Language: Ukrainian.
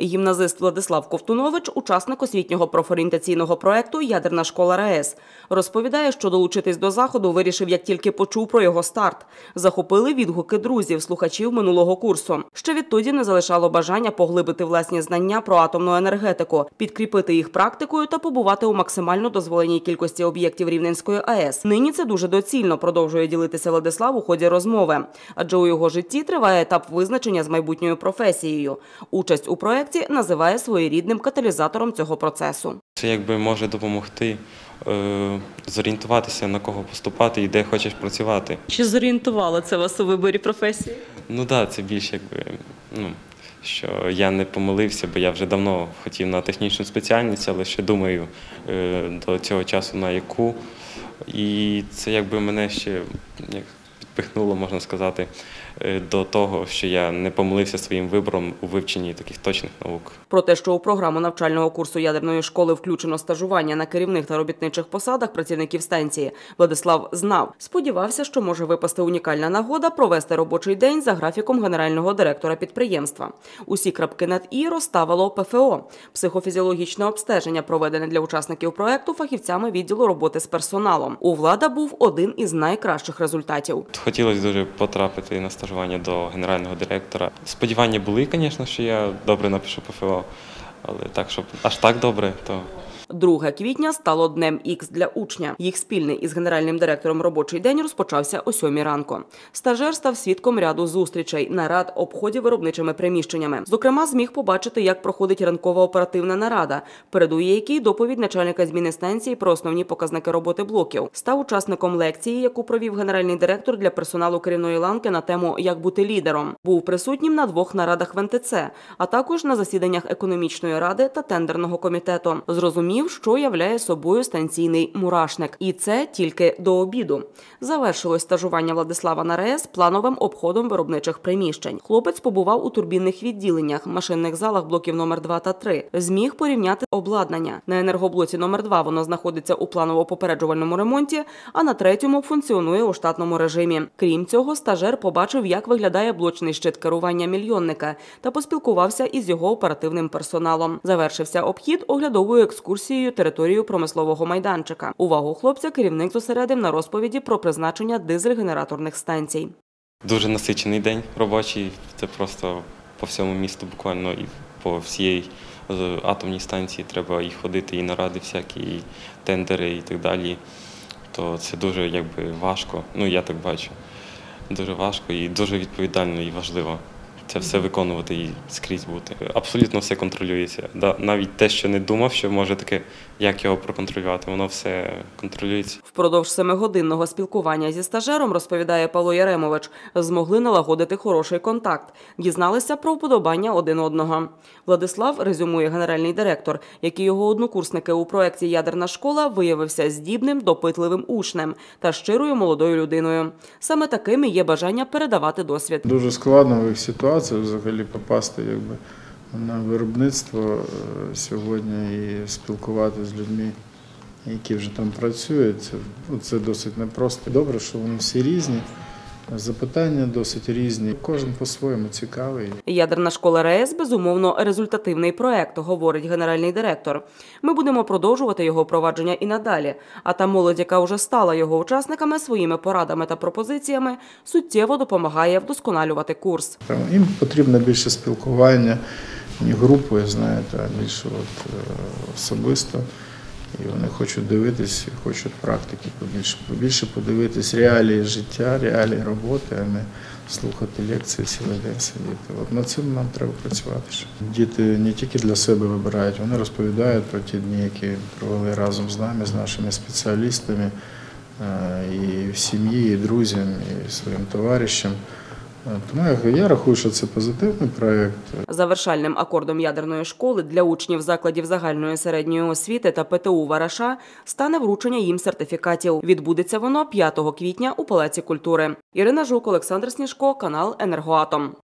Гімназист Владислав Ковтунович, учасник освітнього профорієнтаційного проекту Ядерна школа РаЕС, розповідає, що долучитись до заходу вирішив, як тільки почув про його старт. Захопили відгуки друзів, слухачів минулого курсу. Ще відтоді не залишало бажання поглибити власні знання про атомну енергетику, підкріпити їх практикою та побувати у максимально дозволеній кількості об'єктів Рівненської АЕС. Нині це дуже доцільно, продовжує ділитися Владислав у ході розмови, адже у його житті триває етап визначення з майбутньою професією. Участь у проекті називає своєрідним каталізатором цього процесу. Це якби може допомогти е, зорієнтуватися на кого поступати і де хочеш працювати. Чи зорієнтувало це вас у виборі професії? Ну так, да, це більш якби ну. Що я не помилився, бо я вже давно хотів на технічну спеціальність, але ще думаю е, до цього часу на яку. І це якби мене ще як підпихнуло, можна сказати, е, до того, що я не помилився своїм вибором у вивченні таких точних наук. Про те, що у програму навчального курсу ядерної школи включено стажування на керівних та робітничих посадах працівників станції, Владислав знав. Сподівався, що може випасти унікальна нагода провести робочий день за графіком генерального директора підприємства. Усі крапки над і розставило ПФО психофізіологічне обстеження, проведене для учасників проекту фахівцями відділу роботи з персоналом. У влада був один із найкращих результатів. Хотілося дуже потрапити на стажування до генерального директора. Сподівання були, звісно, що я добре напишу ПФО, але так, щоб аж так добре, то 2 квітня стало днем Ікс для учня. Їх спільний із генеральним директором робочий день розпочався о сьомій ранку. Стажер став свідком ряду зустрічей, нарад, обходів виробничими приміщеннями. Зокрема, зміг побачити, як проходить ранкова оперативна нарада, передує якій доповідь начальника зміни станції про основні показники роботи блоків. Став учасником лекції, яку провів генеральний директор для персоналу керівної ланки на тему Як бути лідером. Був присутнім на двох нарадах в НТЦ, а також на засіданнях економічної ради та тендерного комітету. Зрозумів зрозумів, що являє собою станційний мурашник, і це тільки до обіду. Завершилось стажування Владислава на РЕС плановим обходом виробничих приміщень. Хлопець побував у турбінних відділеннях, машинних залах блоків номер 2 та 3. Зміг порівняти обладнання на енергоблоці номер 2 Воно знаходиться у планово-попереджувальному ремонті, а на третьому функціонує у штатному режимі. Крім цього, стажер побачив, як виглядає блочний щит керування мільйонника, та поспілкувався із його оперативним персоналом. Завершився обхід оглядовою екскурсією екскурсією територію промислового майданчика. Увагу хлопця керівник зосередив на розповіді про призначення дизель-генераторних станцій. Дуже насичений день робочий. Це просто по всьому місту, буквально і по всієї атомній станції треба і ходити, і наради, всякі, і тендери, і так далі. То це дуже якби важко. Ну я так бачу. Дуже важко і дуже відповідально і важливо це все виконувати і скрізь бути. Абсолютно все контролюється. Навіть те, що не думав, що може таке, як його проконтролювати, воно все контролюється. Впродовж семигодинного спілкування зі стажером, розповідає Павло Яремович, змогли налагодити хороший контакт, дізналися про вподобання один одного. Владислав резюмує генеральний директор, як і його однокурсники у проєкті Ядерна школа виявився здібним, допитливим учнем та щирою молодою людиною. Саме такими є бажання передавати досвід. Дуже складно в їх ситуації ситуацію взагалі попасти якби, на виробництво е, сьогодні і спілкуватися з людьми, які вже там працюють. Це, ну, це досить непросто. Добре, що вони всі різні. Запитання досить різні. Кожен по-своєму цікавий. Ядерна школа РЕС безумовно результативний проект, говорить генеральний директор. Ми будемо продовжувати його впровадження і надалі. А та молодь, яка вже стала його учасниками, своїми порадами та пропозиціями суттєво допомагає вдосконалювати курс. Їм потрібно більше спілкування, не групою, знаєте, а більше от, е, особисто. І вони хочуть дивитись, хочуть практики побільше, побільше подивитись реалії життя, реалії роботи, а не слухати лекції цілий день сидіти. От над цим нам треба працювати. Діти не тільки для себе вибирають, вони розповідають про ті дні, які провели разом з нами, з нашими спеціалістами, е, і в сім'ї, і друзям, і своїм товаришам. Тому я рахую, що це позитивний проєкт. Завершальним акордом ядерної школи для учнів закладів загальної середньої освіти та ПТУ Вараша стане вручення їм сертифікатів. Відбудеться воно 5 квітня у Палаці культури. Ірина Жук, Олександр Сніжко, канал Енергоатом.